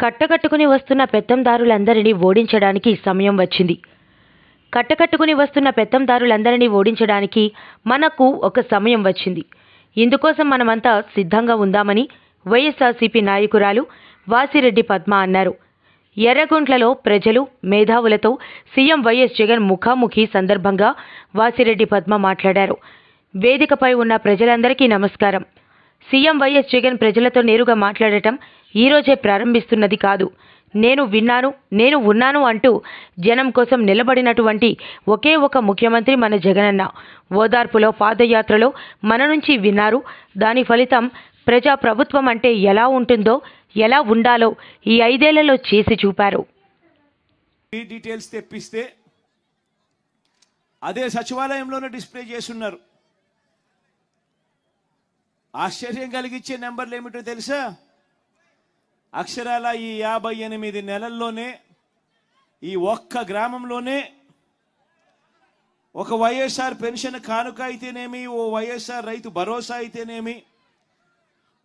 కట్టకట్టుకుని వస్తున్న పెత్తందారులందరినీ ఓడించడానికి సమయం వచ్చింది. కట్టకట్టుకుని వస్తున్న పెత్తందారులందరినీ ఓడించడానికి మనకు ఒక సమయం వచ్చింది. ఇందుకోసం మనమంతా సిద్ధంగా ఉందామని వైఎస్ఆర్సీపీ నాయకురాలు వాసిరెడ్డి పద్మ అన్నారు. ఎర్రగుంట్లలో ప్రజలు మేధావులతో సీఎం వైఎస్ జగన్ ముఖాముఖి సందర్భంగా వాసిరెడ్డి పద్మ మాట్లాడారు. వేదికపై ఉన్న ప్రజలందరికీ నమస్కారం. సీఎం వైఎస్ జగన్ ప్రజలతో నేరుగా మాట్లాడటం ఈరోజే ప్రారంభిస్తున్నది కాదు. నేను విన్నాను నేను ఉన్నాను అంటూ జనం కోసం నిలబడినటువంటి ఒకే ఒక ముఖ్యమంత్రి మన జగనన్న. ఓదార్పులో పాదయాత్రలో మన నుంచి విన్నారు. దాని ఫలితం ప్రజా ప్రభుత్వం అంటే ఎలా ఉంటుందో ఎలా ఉండాలో ఈ ఐదేళ్ళలో చేసి చూపారు. ఈ డీటెయిల్స్ తెప్పిస్తే అదే సచివాలయంలోనే డిస్ప్లే చేస్తున్నారు ఆశ్చర్యం కలిగించే నెంబర్లు ఏమిటో తెలుసా? అక్షరాల ఈ యాభై ఎనిమిది నెలల్లోనే ఈ ఒక్క గ్రామంలోనే ఒక వైఎస్ఆర్ పెన్షన్ కానుక అయితేనేమి ఓ వైఎస్ఆర్ రైతు భరోసా అయితేనేమి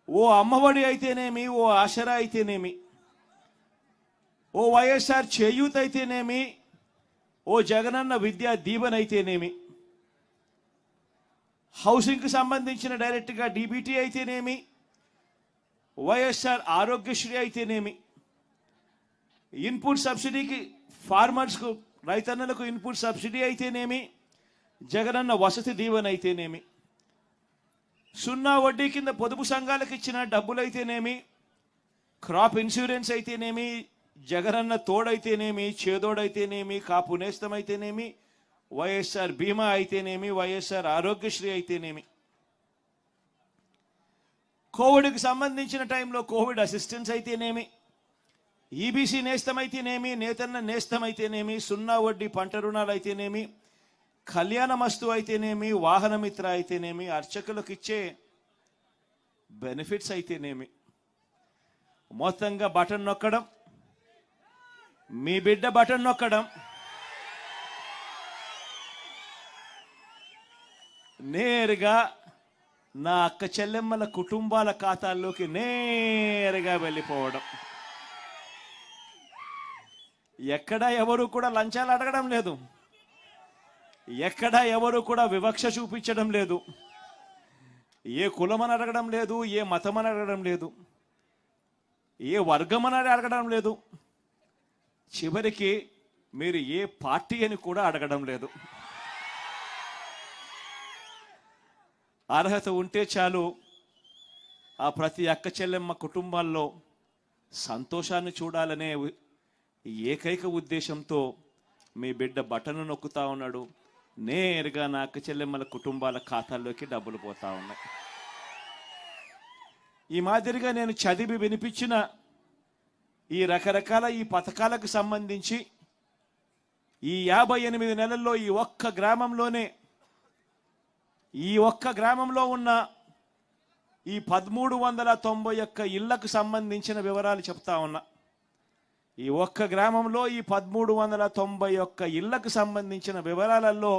ఓ అమ్మఒడి అయితేనేమి ఓ ఆసరా అయితేనేమి ఓ వైఎస్ఆర్ చేయూత్ అయితేనేమి ఓ జగనన్న విద్యా దీవెన అయితేనేమి. హౌసింగ్కి సంబంధించిన డైరెక్ట్గా డీబీటీ అయితేనేమి వైఎస్ఆర్ ఆరోగ్యశ్రీ అయితేనేమి ఇన్పుట్ సబ్సిడీకి ఫార్మర్స్కు రైతన్నలకు ఇన్పుట్ సబ్సిడీ అయితేనేమి జగనన్న వసతి దీవెన అయితేనేమి సున్నా వడ్డీ కింద పొదుపు సంఘాలకు ఇచ్చిన డబ్బులైతేనేమి క్రాప్ ఇన్సూరెన్స్ అయితేనేమి జగనన్న తోడైతేనేమి చేదోడైతేనేమి కాపు నేస్తం అయితేనేమి వైఎస్ఆర్ బీమా అయితేనేమి వైఎస్ఆర్ ఆరోగ్యశ్రీ అయితేనేమి. కోవిడ్కి సంబంధించిన టైంలో కోవిడ్ అసిస్టెన్స్ అయితేనేమి ఈబీసీ నేస్తం అయితేనేమి నేతన్న నేస్తం అయితేనేమి సున్నా వడ్డీ పంట రుణాలు అయితేనేమి కళ్యాణమస్తు అయితేనేమి వాహనమిత్ర అయితేనేమి అర్చకులకు ఇచ్చే బెనిఫిట్స్ అయితేనేమి. మొత్తంగా బటన్ నొక్కడం మీ బిడ్డ బటన్ నొక్కడం నేరుగా నా అక్క చెల్లెమ్మల కుటుంబాల ఖాతాల్లోకి నేరుగా వెళ్ళిపోవడం. ఎక్కడ ఎవరు కూడా లంచాలు అడగడం లేదు. ఎక్కడ ఎవరు కూడా వివక్ష చూపించడం లేదు. ఏ కులమని అడగడం లేదు ఏ మతమని అడగడం లేదు ఏ వర్గం అని అడగడం లేదు. చివరికి మీరు ఏ పార్టీ అని కూడా అడగడం లేదు. అర్హత ఉంటే చాలు ఆ ప్రతి అక్క చెల్లెమ్మ కుటుంబాల్లో సంతోషాన్ని చూడాలనే ఏకైక ఉద్దేశంతో మీ బిడ్డ బటను నొక్కుతా ఉన్నాడు. నేరుగా నా అక్క చెల్లెమ్మల కుటుంబాల ఖాతాల్లోకి డబ్బులు పోతా ఉన్నాయి. ఈ మాదిరిగా నేను చదివి వినిపించిన ఈ రకరకాల ఈ పథకాలకు సంబంధించి ఈ యాభై ఎనిమిది నెలల్లో ఈ ఒక్క గ్రామంలోనే ఈ ఒక్క గ్రామంలో ఉన్న ఈ పదమూడు వందల తొంభై ఒక్క ఇళ్ళకు సంబంధించిన వివరాలు చెప్తా ఉన్నా. ఈ ఒక్క గ్రామంలో ఈ పదమూడు వందల తొంభై ఒక్క ఇళ్ళకు సంబంధించిన వివరాలలో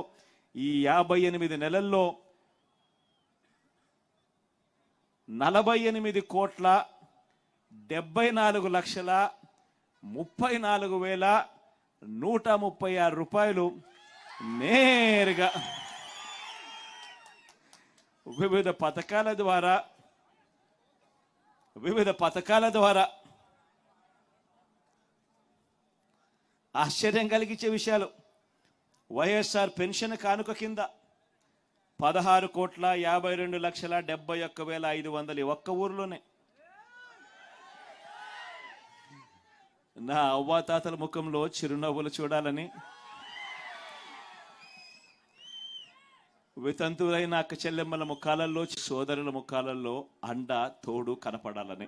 ఈ యాభై ఎనిమిది నెలల్లో నలభై ఎనిమిది కోట్ల డెబ్బై నాలుగు లక్షల ముప్పై నాలుగు వేల నూట ముప్పై ఆరు రూపాయలు నేరుగా వివిధ పథకాల ద్వారా వివిధ పథకాల ద్వారా ఆశ్చర్యం కలిగించే విషయాలు. వైఎస్ఆర్ పెన్షన్ కానుక కింద పదహారు కోట్ల యాభై రెండు లక్షల డెబ్బై ఒక్క వేల ఐదు వందలు ఒక్క ఊరిలోనే. నా అవ్వాతాతల ముఖంలో చిరునవ్వులు చూడాలని వితంతువులైన అక్క చెల్లెమ్మల ముఖాలలో సోదరుల ముఖాలలో అండ తోడు కనపడాలని.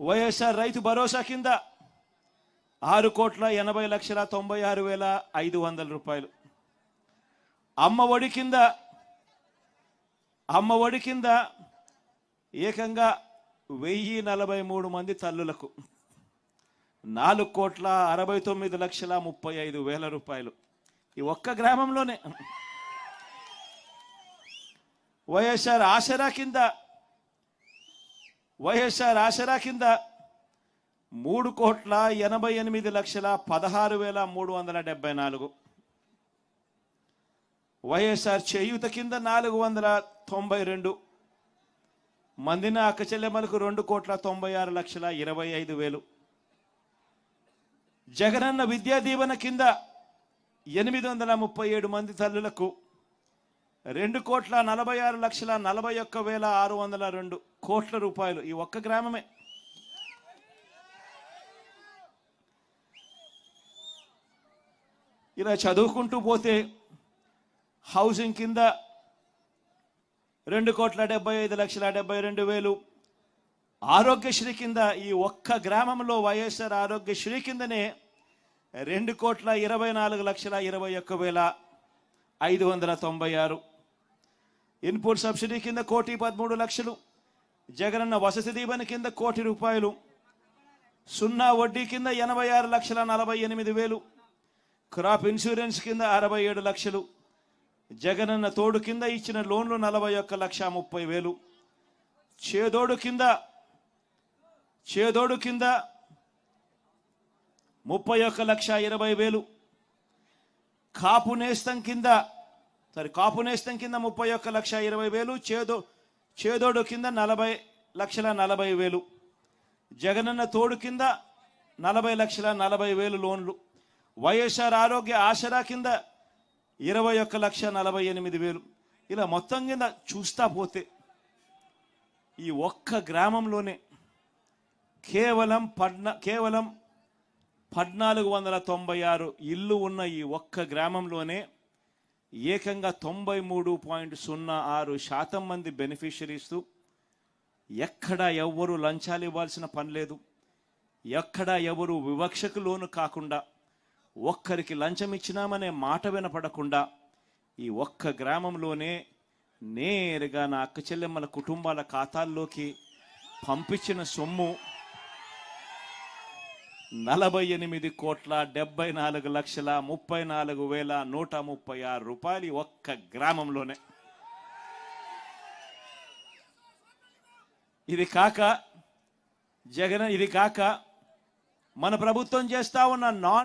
వైఎస్ఆర్ రైతు భరోసా కింద ఆరు కోట్ల ఎనభై లక్షల తొంభై ఆరు వేల ఐదు వందల రూపాయలు. అమ్మ ఒడి కింద అమ్మ ఒడి కింద ఏకంగా వెయ్యి నలభై మూడు మంది తల్లులకు నాలుగు కోట్ల అరవై తొమ్మిది లక్షల ముప్పై ఐదు వేల రూపాయలు. ఈ ఒక్క గ్రామంలోనే. వైఎస్ఆర్ ఆసరా కింద వైఎస్ఆర్ ఆసరా కింద మూడు కోట్ల ఎనభై ఎనిమిది లక్షల పదహారు వేల మూడు వందల డెబ్బై నాలుగు. వైఎస్ఆర్ చేయూత కింద నాలుగు వందల తొంభై రెండు. మందిన అక్కచెల్లెమ్మలకు రెండు కోట్ల తొంభై ఆరు లక్షల ఇరవై ఐదు వేలు. జగనన్న విద్యా దీవెన కింద ఎనిమిది వందల ముప్పై ఏడు మంది తల్లులకు రెండు కోట్ల నలభై ఆరు లక్షల నలభై ఒక్క వేల ఆరు వందల రెండు కోట్ల రూపాయలు ఈ ఒక్క గ్రామమే. ఇలా చదువుకుంటూ పోతే హౌసింగ్ కింద రెండు కోట్ల డెబ్బై ఐదు లక్షల డెబ్బై రెండు వేలు ఆరోగ్యశ్రీ కింద ఈ ఒక్క గ్రామంలో వైఎస్ఆర్ ఆరోగ్యశ్రీ కిందనే రెండు కోట్ల ఇరవై నాలుగు లక్షల ఇరవై ఒక్క వేల ఐదు వందల తొంభై ఆరు. ఇన్పుట్ సబ్సిడీ కింద కోటి పదమూడు లక్షలు. జగనన్న వసతి దీవెన కింద కోటి రూపాయలు. సున్నా వడ్డీ కింద ఎనభై ఆరు లక్షల నలభై ఎనిమిది వేలు. క్రాప్ ఇన్సూరెన్స్ కింద అరవై ఏడు లక్షలు. జగనన్న తోడు కింద ఇచ్చిన లోన్లు నలభై ఒక్క లక్ష ముప్పై వేలు. చేదోడు కింద చేదోడు కింద ముప్పై ఒక్క లక్ష ఇరవై వేలు. కాపు నేస్తం కింద సారీ కాపు నేస్తం కింద ముప్పై ఒక్క లక్ష ఇరవై వేలు చేదో చేదోడు కింద నలభై లక్షల నలభై వేలు. జగనన్న తోడు కింద నలభై లక్షల నలభై వేలు లోన్లు. వైఎస్ఆర్ ఆరోగ్య ఆసరా కింద ఇరవై ఒక్క లక్ష నలభై ఎనిమిది వేలు. ఇలా మొత్తం కింద చూస్తా పోతే ఈ ఒక్క గ్రామంలోనే కేవలం పడ్న కేవలం పద్నాలుగు వందల తొంభై ఆరు ఇల్లు ఉన్న ఈ ఒక్క గ్రామంలోనే ఏకంగా తొంభై మూడు పాయింట్ సున్నా ఆరు శాతం మంది బెనిఫిషరీస్తూ ఎక్కడ ఎవ్వరు లంచాలు ఇవ్వాల్సిన పని లేదు. ఎక్కడ ఎవరు వివక్షకు లోను కాకుండా ఒక్కరికి లంచం ఇచ్చినామనే మాట వినపడకుండా ఈ ఒక్క గ్రామంలోనే నేరుగా నా అక్క చెల్లెమ్మల కుటుంబాల ఖాతాల్లోకి పంపించిన సొమ్ము నలభై ఎనిమిది కోట్ల డెబ్బై నాలుగు లక్షల ముప్పై నాలుగు వేల నూట ముప్పై ఆరు రూపాయలు ఒక్క గ్రామంలోనే. ఇది కాక జగన్ ఇది కాక మన ప్రభుత్వం చేస్తా ఉన్న నాన్